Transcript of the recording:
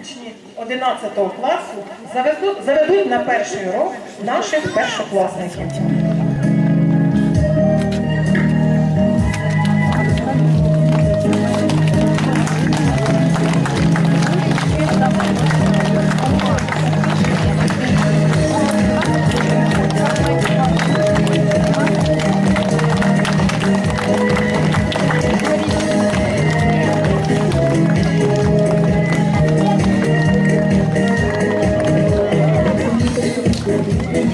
Учні 11 класу заведуть, на перший урок наших першокласників.